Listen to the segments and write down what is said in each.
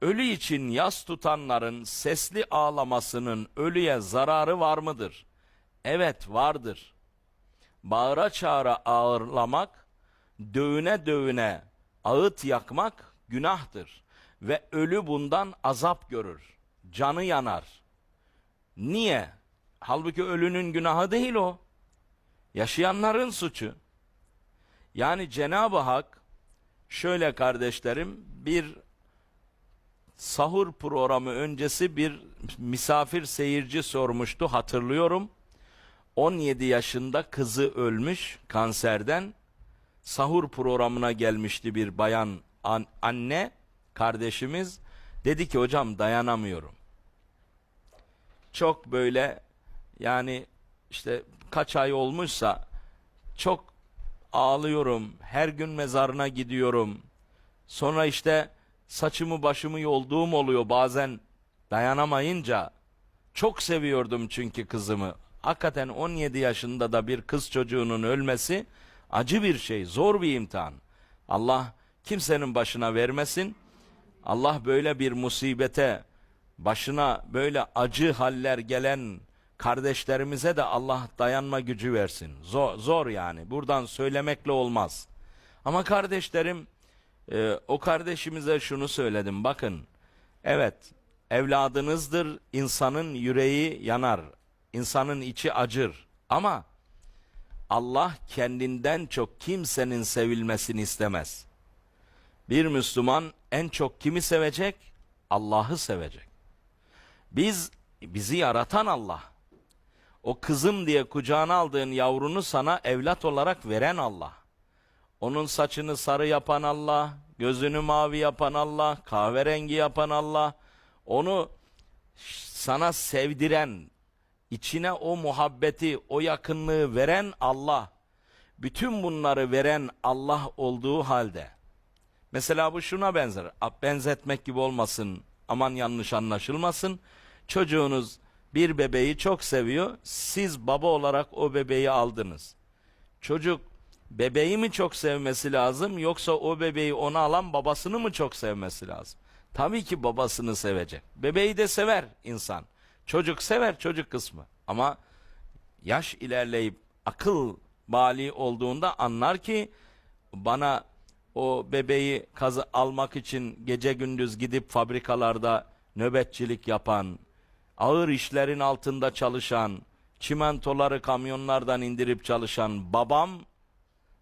Ölü için yas tutanların sesli ağlamasının ölüye zararı var mıdır? Evet vardır. Bağıra çağıra ağırlamak, dövüne dövüne ağıt yakmak günahtır. Ve ölü bundan azap görür. Canı yanar. Niye? Halbuki ölünün günahı değil o. Yaşayanların suçu. Yani Cenab-ı Hak şöyle kardeşlerim bir sahur programı öncesi bir misafir seyirci sormuştu hatırlıyorum. 17 yaşında kızı ölmüş kanserden. Sahur programına gelmişti bir bayan an- anne kardeşimiz. Dedi ki hocam dayanamıyorum. Çok böyle yani işte kaç ay olmuşsa çok ağlıyorum. Her gün mezarına gidiyorum. Sonra işte saçımı başımı yolduğum oluyor bazen dayanamayınca. Çok seviyordum çünkü kızımı. Hakikaten 17 yaşında da bir kız çocuğunun ölmesi acı bir şey, zor bir imtihan. Allah kimsenin başına vermesin. Allah böyle bir musibete, başına böyle acı haller gelen kardeşlerimize de Allah dayanma gücü versin. Zor, zor yani. Buradan söylemekle olmaz. Ama kardeşlerim, e, o kardeşimize şunu söyledim. Bakın, evet, evladınızdır, insanın yüreği yanar, insanın içi acır. Ama Allah kendinden çok kimsenin sevilmesini istemez. Bir Müslüman en çok kimi sevecek? Allah'ı sevecek. Biz bizi yaratan Allah. O kızım diye kucağına aldığın yavrunu sana evlat olarak veren Allah. Onun saçını sarı yapan Allah, gözünü mavi yapan Allah, kahverengi yapan Allah. Onu sana sevdiren, içine o muhabbeti, o yakınlığı veren Allah. Bütün bunları veren Allah olduğu halde. Mesela bu şuna benzer. Benzetmek gibi olmasın. Aman yanlış anlaşılmasın. Çocuğunuz bir bebeği çok seviyor. Siz baba olarak o bebeği aldınız. Çocuk bebeği mi çok sevmesi lazım yoksa o bebeği ona alan babasını mı çok sevmesi lazım? Tabii ki babasını sevecek. Bebeği de sever insan. Çocuk sever çocuk kısmı. Ama yaş ilerleyip akıl bali olduğunda anlar ki bana o bebeği kazı almak için gece gündüz gidip fabrikalarda nöbetçilik yapan, ağır işlerin altında çalışan, çimentoları kamyonlardan indirip çalışan babam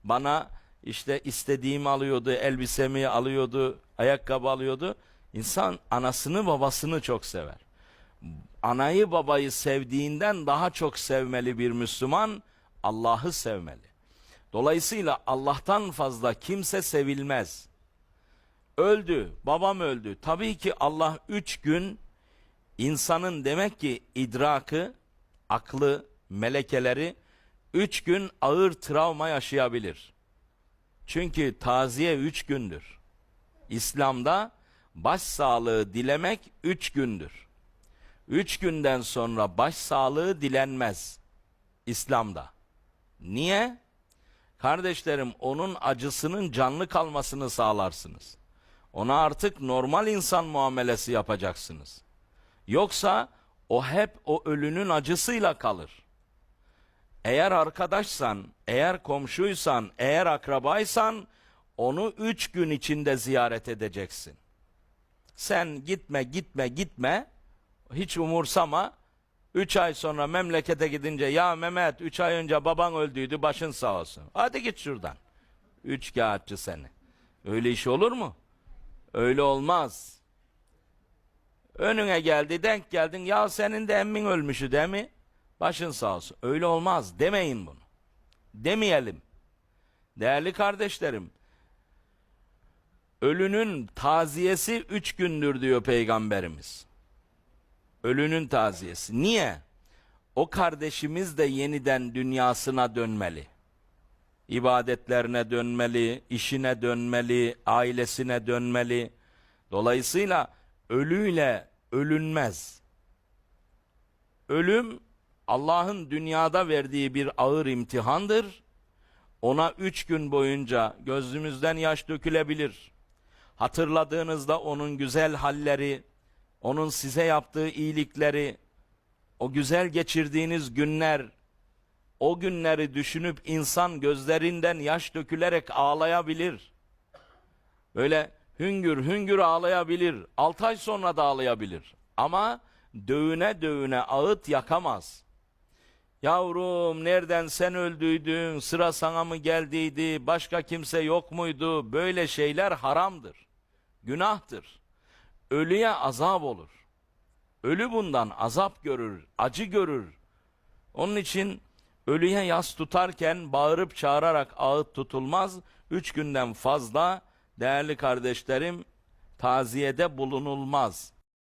bana işte istediğimi alıyordu, elbisemi alıyordu, ayakkabı alıyordu. İnsan anasını babasını çok sever. Anayı babayı sevdiğinden daha çok sevmeli bir Müslüman Allah'ı sevmeli. Dolayısıyla Allah'tan fazla kimse sevilmez. Öldü, babam öldü. Tabii ki Allah üç gün insanın demek ki idrakı, aklı, melekeleri üç gün ağır travma yaşayabilir. Çünkü taziye üç gündür. İslam'da başsağlığı dilemek üç gündür. Üç günden sonra başsağlığı dilenmez İslam'da. Niye? Kardeşlerim onun acısının canlı kalmasını sağlarsınız. Ona artık normal insan muamelesi yapacaksınız. Yoksa o hep o ölünün acısıyla kalır. Eğer arkadaşsan, eğer komşuysan, eğer akrabaysan onu üç gün içinde ziyaret edeceksin. Sen gitme, gitme, gitme, hiç umursama. Üç ay sonra memlekete gidince ya Mehmet üç ay önce baban öldüydü başın sağ olsun. Hadi git şuradan. Üç kağıtçı seni. Öyle iş olur mu? Öyle olmaz. Önüne geldi denk geldin ya senin de emmin ölmüşü değil mi? Başın sağ olsun. Öyle olmaz demeyin bunu. Demeyelim. Değerli kardeşlerim. Ölünün taziyesi üç gündür diyor Peygamberimiz. Ölünün taziyesi. Niye? O kardeşimiz de yeniden dünyasına dönmeli. İbadetlerine dönmeli, işine dönmeli, ailesine dönmeli. Dolayısıyla ölüyle ölünmez. Ölüm Allah'ın dünyada verdiği bir ağır imtihandır. Ona üç gün boyunca gözümüzden yaş dökülebilir. hatırladığınızda onun güzel halleri, onun size yaptığı iyilikleri, o güzel geçirdiğiniz günler, o günleri düşünüp insan gözlerinden yaş dökülerek ağlayabilir. Böyle hüngür hüngür ağlayabilir. Altı ay sonra da ağlayabilir. Ama dövüne dövüne ağıt yakamaz. Yavrum nereden sen öldüydün, sıra sana mı geldiydi, başka kimse yok muydu? Böyle şeyler haramdır, günahtır. Ölüye azap olur. Ölü bundan azap görür, acı görür. Onun için ölüye yas tutarken bağırıp çağırarak ağıt tutulmaz. Üç günden fazla değerli kardeşlerim taziyede bulunulmaz.